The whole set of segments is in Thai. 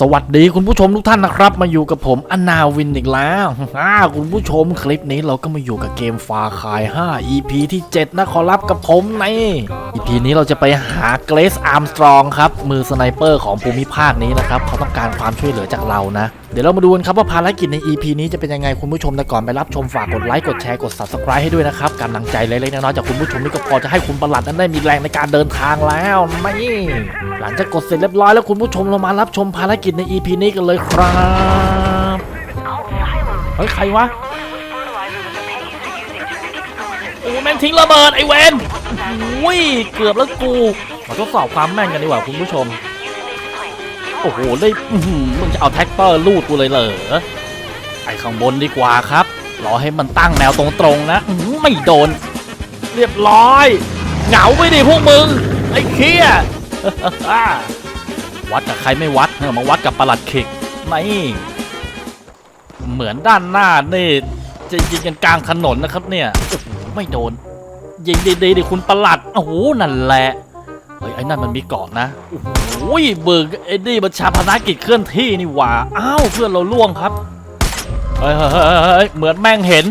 สวัสดีคุณผู้ชมทุกท่านนะครับ มาอยู่กับผมอนาวินอีกแล้วคุณผู้ชมคลิปนี้เราก็มาอยู่กับเกมฟาคาย 5 EP ที่ 7 นะขอรับกับผมใน EP นี้เราจะไปหาเกรซอาร์มสตรองครับ มือสไนเปอร์ของภูมิภาคนี้นะครับ เขาต้องการความช่วยเหลือจากเรานะ เดี๋ยวเรามาดูกันครับว่าภารกิจใน EP นี้จะเป็นยังไงคุณผู้ชมแต่ก่อนไปรับชมฝากกดไลค์กดแชร์กด subscribe ให้ด้วยนะครับกำลังใจเล็กๆน้อยๆจากคุณผู้ชมนี่ก็พอจะให้คุณประหลัดนั้นได้มีแรงในการเดินทางแล้วนี่หลังจากกดเสร็จเรียบร้อยแล้วคุณผู้ชมเรามารับชมภารกิจใน EP นี้กันเลยครับเฮ้ยใครวะโอ้แม่งทิ้งระเบิดไอเวนอุ้ยเกือบแล้วกูมาทดสอบความแม่นกันดีกว่าคุณผู้ชม โอ้โห ได้มึงจะเอาแท็กเตอร์ลูดกูเลยเหรอไอข้างบนดีกว่าครับ รอให้มันตั้งแนวตรงๆนะไม่โดน เรียบร้อย เหงาไปดิพวกมึง ไอ้เคียวัดกับใครไม่วัดเออมาวัดกับประหลัดขิกนี่เหมือนด้านหน้านี่จะยิงกันกลางถนนนะครับเนี่ย โอ้โห ไม่โดน ยิงดีๆดิคุณประหลัด โอ้โห นั่นแหละ ฮ้ยไอ้นั่นมันมีเกาะนะโอ้โหเบิกไอ้นี่มันชาพนักกิจเคลื่อนที่นี่หว่าอ้าวเพื่อนเราล่วงครับเฮ้ยเหมือนแม่งเห็น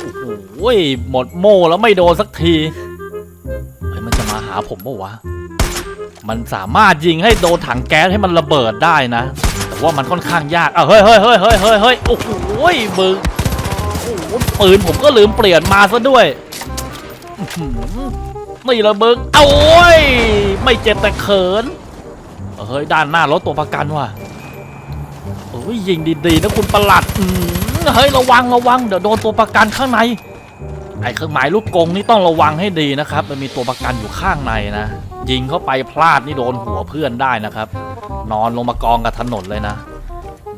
โอ้โหหมดโม่แล้วไม่โดนสักทีเฮ้ยมันจะมาหาผมปะวะมันสามารถยิงให้โดนถังแก๊สให้มันระเบิดได้นะ แต่ว่ามันค่อนข้างยากอะเฮ้ยเฮ้ยเฮ้ยเฮ้ยเฮ้ยเฮ้ยโอ้โหมึงโอ้โหปืนผมก็ลืมเปลี่ยนมาซะด้วย นี่ละมึงเอาโอ้ย ไม่เจ็บแต่เขิน เฮ้ย ด้านหน้ารถตัวประกันว่ะเฮ้ยยิงดีๆนะคุณประหลัดเฮ้ยระวังระวังเดี๋ยวโดนตัวประกันข้างใน ไอ้เครื่องหมายลูกกงนี่ต้องระวังให้ดีนะครับ มันมีตัวประกันอยู่ข้างในนะ ยิงเข้าไปพลาดนี่โดนหัวเพื่อนได้นะครับ นอนลงมากองกับถนนเลยนะ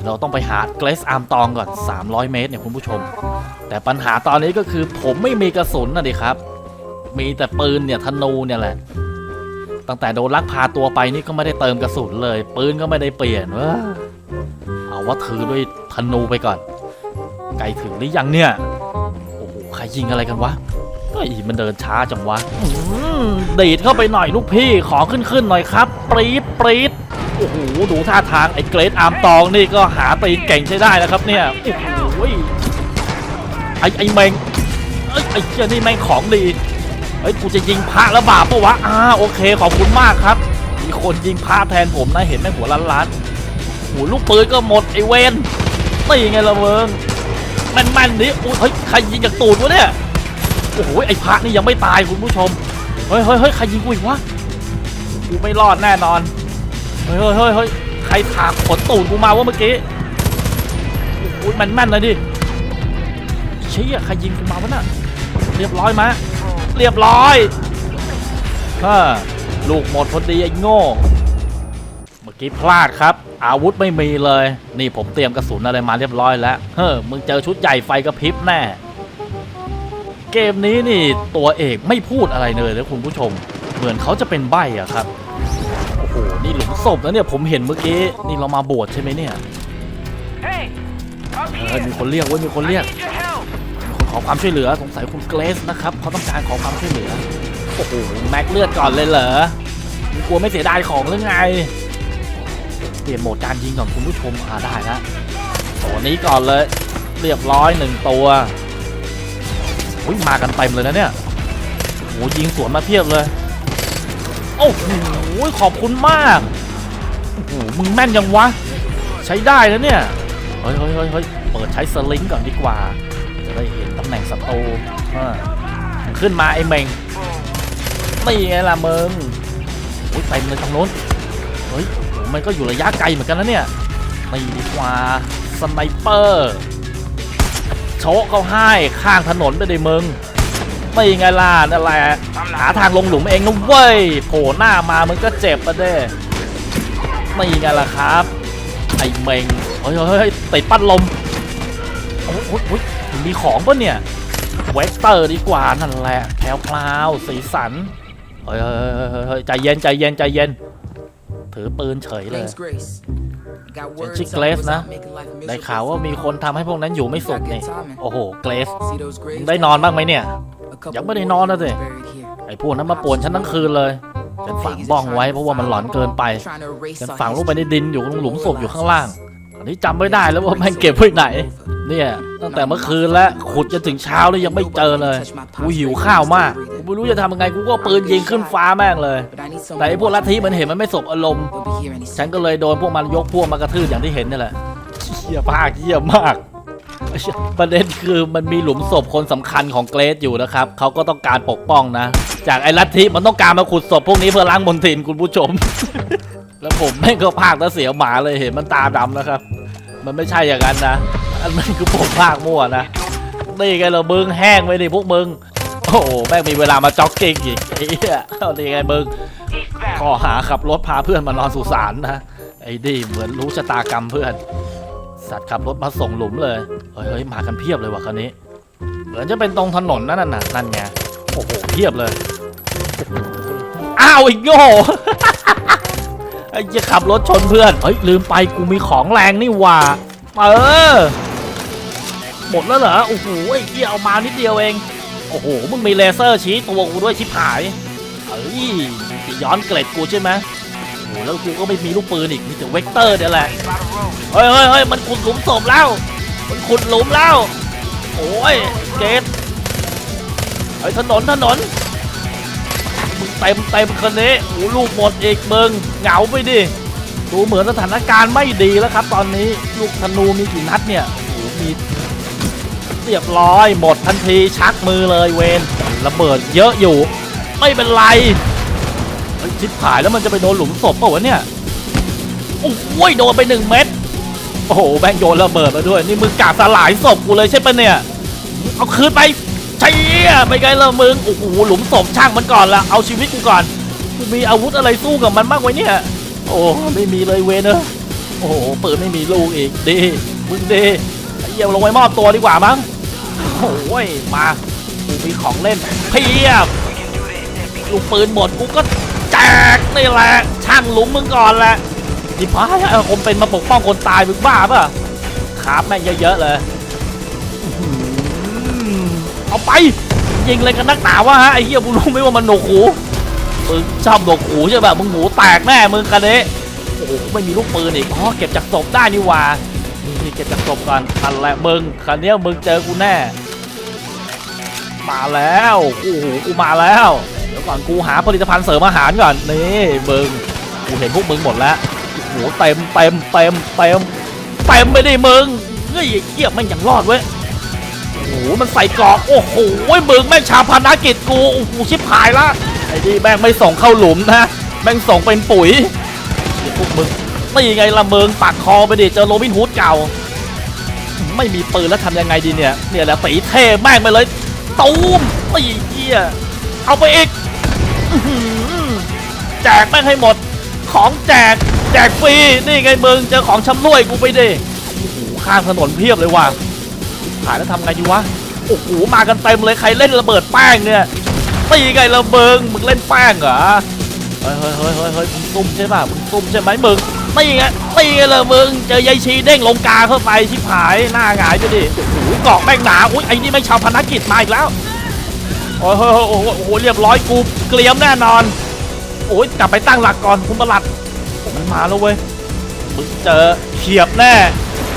เราต้องไปหาเกรซอาร์มตองก่อน 300 เมตรเนี่ยคุณผู้ชม แต่ปัญหาตอนนี้ก็คือผมไม่มีกระสุนนะดิครับ มีแต่ปืนเนี่ยธนูเนี่ยแหละ ตั้งแต่โดนลักพาตัวไปนี่ก็ไม่ได้เติมกระสุนเลย ปืนก็ไม่ได้เปลี่ยนเว้ยเอาว่าถือด้วยธนูไปก่อน ไกลถึงหรือยังเนี่ย โอ้โหใครยิงอะไรกันวะเฮ้มันเดินช้าจังวะดีดเข้าไปหน่อยลูกพี่ขอขึ้นขึ้นหน่อยครับ ปรี๊ดปรี๊ดโอ้โหดูท่าทางไอ้เกรดอาร์มตองนี่ก็หาตีนเก่งใช้ได้นะครับเนี่ยโอ้โหไอ้ไอ้เมงเอ้ไอ้เจ้านี่แม่งของดี เฮ้ยกูจะยิงพระแล้วบาปปะวะอ่าโอเคขอบคุณมากครับ มีคนยิงพระแทนผมนะเห็นไหมหัวล้านล้านๆโอ้ลูกปืนก็หมดไอ้เวนตีไงละเวิงแม่นๆดิอุ๊ยเฮ้ยใครยิงจากตูดวะเนี่ยโอ้โหไอ้พระนี่ยังไม่ตายคุณผู้ชมเฮ้ยเฮ้ยเฮ้ยใครยิงกูอีกวะกูไม่รอดแน่นอนเฮ้ยเฮ้ยเฮ้ยเฮ้ยใครถากขนตูดกูมาวะเมื่อกี้โอ้ยแมนแม่นๆเลยดิเชี่ยใครยิงกูมาวะน่ะเรียบร้อยมะ เรียบร้อยฮ่าลูกหมดพอดีไอ้โง่ เมื่อกี้พลาดครับ อาวุธไม่มีเลย นี่ผมเตรียมกระสุนอะไรมาเรียบร้อยแล้ว เฮ้อ มึงเจอชุดใหญ่ไฟกระพริบแน่ เกมนี้นี่ตัวเอกไม่พูดอะไรเลยนะคุณผู้ชม เหมือนเขาจะเป็นใบ้อะครับ โอ้โห นี่หลุมศพแล้วเนี่ยผมเห็นเมื่อกี้ นี่เรามาโบสถ์ใช่ไหมเนี่ย Hey, up เออ here. มีคนเรียกเว้ยมีคน I เรียก อความช่วยเหลือสงสัยคุณเกรซนะครับเขาต้องการขอความช่วยเหลือโอ้โหแม็กเลือดก่อนเลยเหรอกลัวไม่เสียดายของหรือไง เปลี่ยนโหมดการยิงก่อนคุณผู้ชมอ่าได้แล้วตัวนี้ก่อนเลย เรียบร้อยหนึ่งตัวอุ้ยมากันเต็มเลยนะเนี่ยโอ้โหยิงสวนมาเพียบเลย โอ้โหขอบคุณมากโอ้โหมึงแม่นยังวะ ใช้ได้แล้วเนี่ย เฮ้ยเฮ้ยเฮ้ยเปิดใช้สลิงก่อนดีกว่าำแหน่งศัตรูอ่าขึ้นมาไอ้เมงนี่ไงล่ะเมึงโอ้ยเต็มเลยทางโน้นเฮ้ยโอ้โหมันก็อยู่ระยะไกลเหมือนกันนะเนี่ยนี่ดีกว่าสไนเปอร์โชกเขาให้ข้างถนนไปเลยมึงไม่ไงล่ะนั่นแหละหาทางลงหลุมเองนะเว้ยโผล่หน้ามามึงก็เจ็บปะเด้ไม่ไงล่ะครับ ไอ้เมงเฮ้ยเฮ้ยเฮ้ยติดปั้นลมโอ้ย มีของปะเนี่ย เวกเตอร์ดีกว่านั่นแหละแพลวพลาวสีสันเฮ้ยเฮ้ยเฮ้ยเฮ้ยเฮ้ยใจเย็นใจเย็นใจเย็น ถือปืนเฉยเลย Thanks, Grace. Got word Chick something Glaze was นะ out making life ได้ miserable ข่าวว่า for มี me. คนทำให้พวกนั้นอยู่ไม่สุขนี่ โอ้โห เกรส See those graves? ได้นอนบ้างไหมเนี่ย A couple ยังไม่ได้นอนนะสิ warriors buried here. ไอ้พวกนั้นมาป่วนฉันทั้งคืนเลยฉันฝังบ้องไว้เพราะว่ามันหลอนเกินไป Trying to erase ฉัน our ฝังลงไปใน history. ดินอยู่ตรงหลุมศพอยู่ข้างล่างอันนี้จำไม่ได้แล้วว่าแม่งเก็บไว้ไหน เนี่ย ตั้งแต่เมื่อคืนแล้วขุดจนถึงเช้าแล้วยังไม่เจอเลยกูหิวข้าวมากกูไม่รู้จะทำยังไงกูก็เปืนยิงขึ้นฟ้าแม่งเลย แต่ไอ้พวกลัทธิมันเห็นมันไม่สบอารมณ์ ฉันก็เลยโดนพวกมันยกพวกมากระทืบอย่างที่เห็นนี่แหละเหี้ยมากเหี้ยมากประเด็นคือมันมีหลุมศพคนสำคัญของเกรซอยู่นะครับเขาก็ต้องการปกป้องนะ จากไอ้ลัทธิมันต้องการมาขุดศพพวกนี้เพื่อล้างมลทินคุณผู้ชม แล้วผมแม่งก็พากแล้วเสียวหมาเลยเห็นมันตาดำนะครับ มันไม่ใช่อย่างนั้นนะ อันนั้นคือผมพากมั่วนะนี่ไงเรามึงแห้งไปดิพวกมึงโอ้โหแม่งมีเวลามาจ็อกกิ้งอีกไอ้เหี้ยเอานี่ไงมึงข้อหาขับรถพาเพื่อนมานอนสุสานนะไอ้ดีเหมือนรู้ชะตากรรมเพื่อน สัตว์ขับรถมาส่งหลุมเลยเฮ้ยมากันเพียบเลยว่ะคันนี้ เหมือนจะเป็นตรงถนนนั่นน่ะนั่นไงโอ้โหเพียบเลยอ้าวไอ้โง่ไอ้จะขับรถชนเพื่อนเฮ้ยลืมไปกูมีของแรงนี่ว่าเออ หมดแล้วเหรอโอ้โหไอ้เหี้ยเอามานิดเดียวเอง โอ้โหมึงมีเลเซอร์ชี้ตัวกูด้วยชิบหายเฮ้ยจะย้อนเกล็ดกูใช่ไหมโอ้โหแล้วกูก็ไม่มีลูกปืนอีกมีแต่เวกเตอร์เนี่ยแหละเฮ้ยเฮ้ยเฮ้ยมันขุดหลุมศพแล้ว มันขุดหลุมแล้ว โอ้ยเกตเฮ้ถนนถนนมึงเต็มเต็มคันนี้โอ้ลูกหมดอีกมึงเหงาไปดิดูเหมือนสถานการณ์ไม่ดีแล้วครับ ตอนนี้ลูกธนูมีกี่นัดเนี่ยโอ้มี เรียบร้อย หมดทันทีชักมือเลยเวนระเบิดเยอะอยู่ ไม่เป็นไรเฮ้ยชิบหายแล้วมันจะไปโดนหลุมศพเปล่าวะเนี่ยโอ้ยโดนไปหนึ่งเม็ดโอ้โหแบงโยนระเบิดมาด้วย นี่มึงกาสลายศพกูเลยใช่ปะเนี่ย เอาคืนไปเชี่ยไปไงล่ะมึงโอ้โหหลุมศพช่างมันก่อนละเอาชีวิตกูก่อนกูมีอาวุธอะไรสู้กับมันบ้างไว้เนี่ย โอ้ไม่มีเลยเวนเนอโอ้โหปืนไม่มีลูกอีกดีมึงดีเหี้ยลงไปมอบตัวดีกว่ามั้ง โอ้ยมากูมีของเล่นเพียบลูกปืนหมดกูก็แจกนี่แหละช่างหลุมมึงก่อนแหละดิพายเอาคนเป็นมาปกป้องคนตายมึงบ้าป่ะขาบแม่งเยอะๆเลยอเอาไปยิงเลยกันนักหนาวะฮะไอ้เหี้ยมึงรู้ไหมว่ามันหนวกหูมึงชอบหนวกหูใช่ป่ะมึงหูแตกแน่มึงคันนี้โอ้โหไม่มีลูกปืนอีกอ๋อเก็บจากศพได้นี่ว่านี่เก็บจากศพก่อนคันแหละมึงคันนี้มึงเจอกูแน่ มาแล้วโอ้โหกูมาแล้ว เดี๋ยวก่อนกูหาผลิตภัณฑ์เสริมอาหารก่อนนี่มึงกูเห็นพวกมึงหมดแล้วโอ้โหเต็มเต็มเต็มเต็มเต็มไปดิมึงเฮ้ยเหี้ยแม่งยังรอดเว้ยโอ้โหมันใส่กรอกโอ้โหมึงแม่งชาพนากิจกูโอ้โหชิบหายละไอ้นี่แม่งไม่ส่งเข้าหลุมนะแม่งส่งเป็นปุ๋ยเดี๋ยวพวกมึงไม่ยังไงละมึงปากคอไปดิเจอโรบินฮูดเก่า ไม่มีปืนแล้วทำยังไงดีเนี่ย เนี่ยแหละตีเท่แม่งไปเลย ตูมตีเหี้ยเอาไปอีกแจกแม่งให้หมด ของแจกแจกฟรีนี่ไงมึงเจอของชำร่วยกูไปดิโอ้โหข้างถนนเพียบเลยว่ะหายแล้วทำไงดีวะโอ้โหมากันเต็มเลยใครเล่นระเบิดแป้งเนี่ยตีไงละมึงมึงเล่นแป้งเหรอเฮ้ยเฮ้ยเฮ้ยเฮ้ยเฮ้ยมึงตุ้มใช่ป่ะมึงตุ้มใช่ไหมมึง ตีไงตีไงละมึง เจอยายชีเด้งลงกาเข้าไปชิบหายหน้าหงายไปดิโอ้โหเกาะแม่งหนาอุ้ยไอ้นี่แม่ชาวพนักกิจมาอีกแล้วโอ้โหโอ้โหโอ้เรียบร้อยกูเกลียมแน่นอนโอ้ยกลับไปตั้งหลักก่อนคุณประหลัดโอ้มันมาแล้วเว้ยมึงเจอเขียบแน่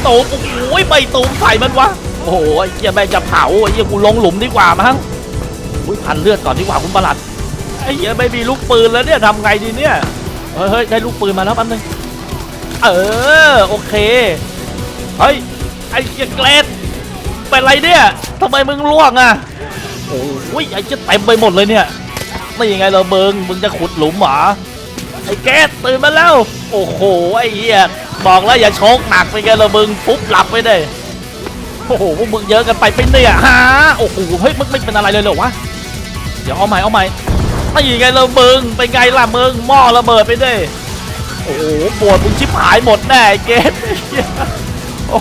ตูมโอ้โหไม่ตูมใส่มันวะโอ้โหไอ้เหี้ยแม่งจะเผาไอ้เหี้ยกูลงหลุมดีกว่ามั้งอุ้ยพันเลือดก่อนดีกว่าคุณประหลัดไอ้เหี้ยไม่มีลูกปืนแล้วเนี่ยทำไงดีเนี่ยเฮ้ยเฮ้ยได้ลูกปืนมาแล้วแป๊บนึง เออโอเคเฮ้ยไอ้เหี้ยเกรดเป็นไรเนี่ยทำไมมึงล่วงอะโอ้ยไอ้เจะเต็มไปหมดเลยเนี่ยไม่ยังไงเราเบิงมึงจะขุดหลุมหรอไอ้แกสตื่นมาแล้ว โอ้โหไอ้เหี้ยบอกแล้วอย่าโชกหนักไปไงเราเบิงปุ๊บหลับไปได้โอ้โหพวกมึงเยอะกันไปเป็นเนี่ยฮะโอ้โหเฮ้ยมึงไม่เป็นอะไรเลยเหรอวะเดี๋ยวเอาใหม่เอาใหม่ไม่ยังไงเราเบิงเป็นไงล่ะมึงหม้อระเบิดไปได้ โอ้โหปวดมึงชิบหายหมดแน่เกสไอ้เหี้ยโอ้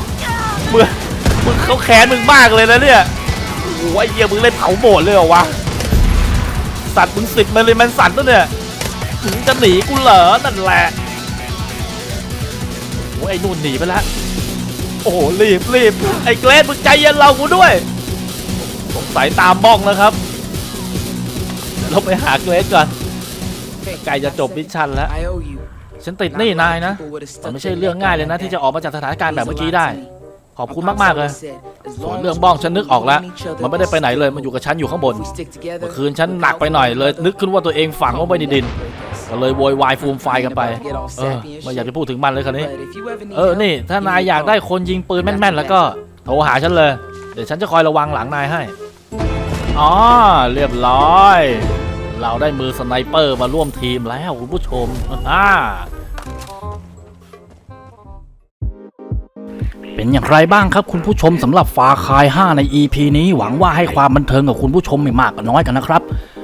มึงมึงเขาแค้นมึงมากเลยนะเนี่ยโอ้โหไอ้เหี้ยมึงเล่นเผาโบดเลยเหรอวะ สัตว์มึงสิบมาเลยมันสัตว์แล้วเนี่ยมึงจะหนีกูเหรอนั่นแหละโอ้ไอ้นู่นหนีไปแล้วโอ้โหรีบรีบไอ้เกรดมึงใจเย็นเรากูด้วยสงสัยตามบ้องนะครับเดี๋ยวเราไปหาเกรดก่อนใกล้จะจบมิชชั่นแล้ว ฉันติดหนี่นายนะแต่ไม่ใช่เรื่องง่ายเลยนะที่จะออกมาจากสถานการณ์แบบเมื่อกี้ได้ ขอบคุณมากๆเลยส่วนเรื่องบ้องฉันนึกออกแล้ว มันไม่ได้ไปไหนเลย มันอยู่กับฉันอยู่ข้างบน เมื่อคืนฉันหนักไปหน่อยเลย นึกขึ้นว่าตัวเองฝังลงไปในดิน ก็เลยโวยวายฟูมไฟายกันไป เออไม่อยากจะพูดถึงมันเลยคันนี้ เออ นี่ ถ้านายอยากได้คนยิงปืนแม่นๆ แล้วก็โทรหาฉันเลย เดี๋ยวฉันจะคอยระวังหลังนายให้ อ๋อ เรียบร้อย เราได้มือสไนเปอร์มาร่วมทีมแล้วคุณผู้ชมอ่าเป็นอย่างไรบ้างครับคุณผู้ชมสำหรับฟาคาย 5 ใน EP นี้หวังว่าให้ความบันเทิงกับคุณผู้ชมไม่มากก็น้อยกันนะครับ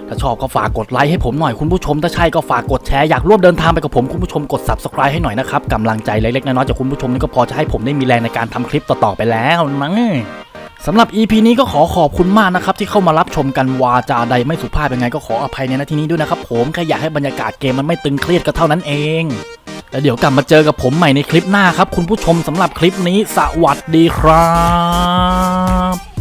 ถ้าชอบก็ฝากกดไลค์ให้ผมหน่อยคุณผู้ชม ถ้าใช่ก็ฝากกดแชร์อยากร่วมเดินทางไปกับผมคุณผู้ชมกด subscribe ให้หน่อยนะครับกำลังใจเล็กๆน้อยๆจากคุณผู้ชมนี่ก็พอจะให้ผมได้มีแรงในการทำคลิปต่อๆไปแล้วนะ สำหรับ EP นี้ก็ขอขอบคุณมากนะครับ ที่เข้ามารับชมกันวาจาใดไม่สุภาพยังไงก็ขออภัยในนาที่นี้ด้วยนะครับผมแค่อยากให้บรรยากาศเกมมันไม่ตึงเครียดก็เท่านั้นเองแล้วเดี๋ยวกลับมาเจอกับผมใหม่ในคลิปหน้าครับ คุณผู้ชมสำหรับคลิปนี้สวัสดีครับ